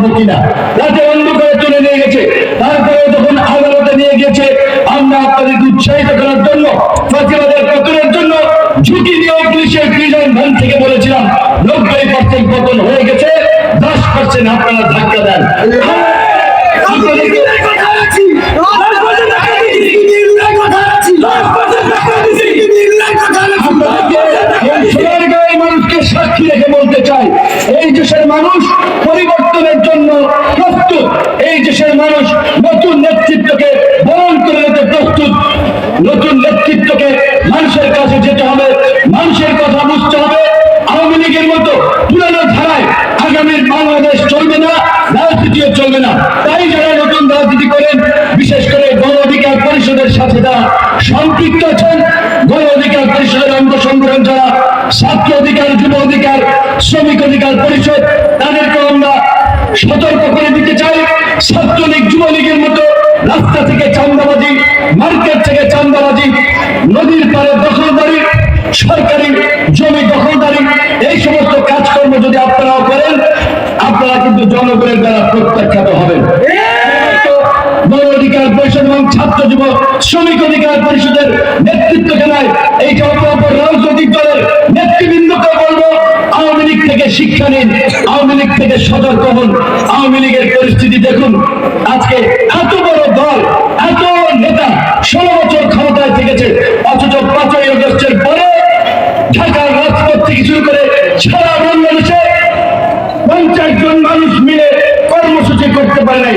পারব কিনা রাতে অন্ধকারে তুলে নিয়ে গেছে। তারপরে যখন আদালতে নিয়ে গেছে, আমরা আপনাদেরকে উৎসাহিত করার জন্য ফাঁকিবাদের পতনের জন্য ঝুঁকি নিয়ে পুলিশের প্রিজন ভ্যান থেকে বলেছিলাম, নব্বই পার্সেন্ট পতন হয়ে গেছে, দশ পার্সেন্ট আপনারা ধাক্কা দেন। দেশের মানুষ পরিবর্তনের জন্য প্রস্তুত। এই দেশের মানুষ নতুন নেতৃত্বকে বরণ করে নিতে প্রস্তুত। নতুন নেতৃত্বকে মানুষের কাছে যেতে হবে, মানুষের কথা বুঝতে হবে। আওয়ামী লীগের মতো পুরানো ধারায় আগামীর বাংলাদেশ চলবে না, রাজনীতিও চলবে না। তাই যারা নতুন রাজনীতি করেন, বিশেষ করে গণ অধিকার পরিষদের সাথে যারা সম্পৃক্ত আছেন। গণ অধিকার পরিষদের অঙ্গ সংগঠন যারা ছাত্র অধিকার অধিকার পরিষদ তাদেরকে আমরা সতর্ক করে দিতে চাই। ছাত্রলীগ, যুবলীগের মতো রাস্তা থেকে চান্দাবাজি মার্কেট থেকে চান্দাবাজি নদীর পারে দখলদারি, সরকারি জমি দখলদারি, এই সমস্ত কাজকর্ম যদি আপনারাও করেন, আপনারা কিন্তু জনগণের দ্বারা প্রত্যাখ্যাত হবেন। নেতৃত্ব জানায় এইটা অপর রাজনৈতিক দলের নেতৃবৃন্দকে আওয়ামী লীগ নিন আওয়ামী লীগ থেকে সতর্ক হন। আওয়ামী লীগের পরিস্থিতি দেখুন। আজকে এত বড় দল, এত নেতা ষোলো বছর ক্ষমতায় থেকেছে, অথচ পাঁচই অগস্টের পরে ঢাকার রাজপথ থেকে শুরু করে সারা বাংলাদেশে পঞ্চাশ জন মানুষ মিলে কর্মসূচি করতে পারে নাই।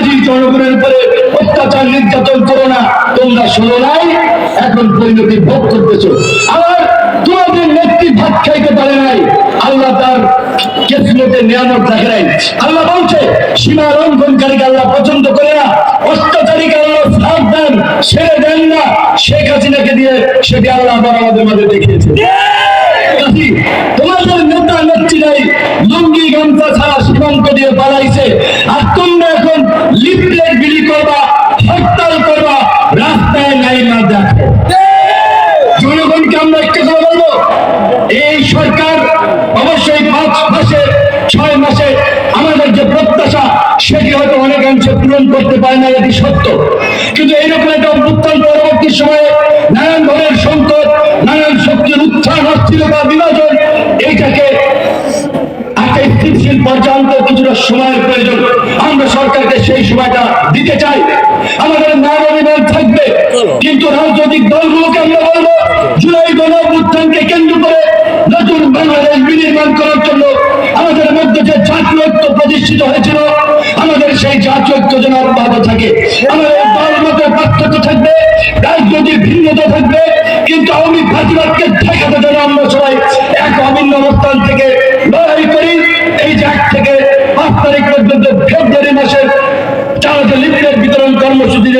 কাজী জনগণের উপরে অত্যাচার, নির্যাতন করো না। তোমরা শোনো নাই, এখন পরিণতি ভোগ করতেছো। আবার তোমাদের নেত্রী ভাত খাইতে পারে নাই। আল্লাহ তার কেসমতে নিয়ামত রাখে নাই। আল্লাহ বলছে, সীমা লঙ্ঘনকারীকে আল্লাহ পছন্দ করে না, অত্যাচারীকে আল্লাহ সাথ দেন, ছেড়ে দেন না। শেখ হাসিনাকে দিয়ে সেটি আল্লাহ আবার আমাদের মাঝে দেখিয়েছে। তোমাদের নেতা নেত্রীরাই লুঙ্গি, গামছা ছাড়া সীমান্ত দিয়ে পালাইছে। আর তোমরা লিফলেট বিলি করবা, হরতাল করবা, রাস্তায় নাই না দেখো জনগণকে আমরা একটা কথা বলব, এই সরকার অবশ্যই পাঁচ মাসে, ছয় মাসে আমাদের যে প্রত্যাশা, সেটি হয়তো অনেকাংশে পূরণ করতে পারে না, এটি সত্য। কিন্তু এইরকম একটা অভ্যুত্থান পরবর্তী সময়ে নানান ধরনের সংকট, নানান শক্তির উত্থান, অস্থিরতা, বিভাজন, এইটাকে একটা স্থিতিশীল পর্যন্ত কিছুটা সময়ের প্রয়োজন। আমরা সরকারকে সেই সময়টা দিতে চাই। আমাদের নাম অভিমান থাকবে। কিন্তু রাজনৈতিক দলগুলোকে আমরা বলব জুলাই গণ কেন্দ্র করে নতুন বাংলাদেশ বিনির্মাণ করার জন্য আমাদের মধ্যে যে জাতীয় ঐক্য প্রতিষ্ঠিত হয়েছিল আমাদের সেই জাতীয় ঐক্য যেন অব্যাহত থাকে। আমাদের দল মতের পার্থক্য থাকবে রাজনৈতিক ভিন্নতা থাকবে কিন্তু আওয়ামী ফাঁসিবাদকে ঠেকাতে যেন আমরা সবাই এক অভিন্ন অবস্থান থেকে লড়াই করি এই যে এক থেকে পাঁচ তারিখ পর্যন্ত ফেব্রুয়ারি মাসের লিফলেট বিতরণ কর্মসূচিতে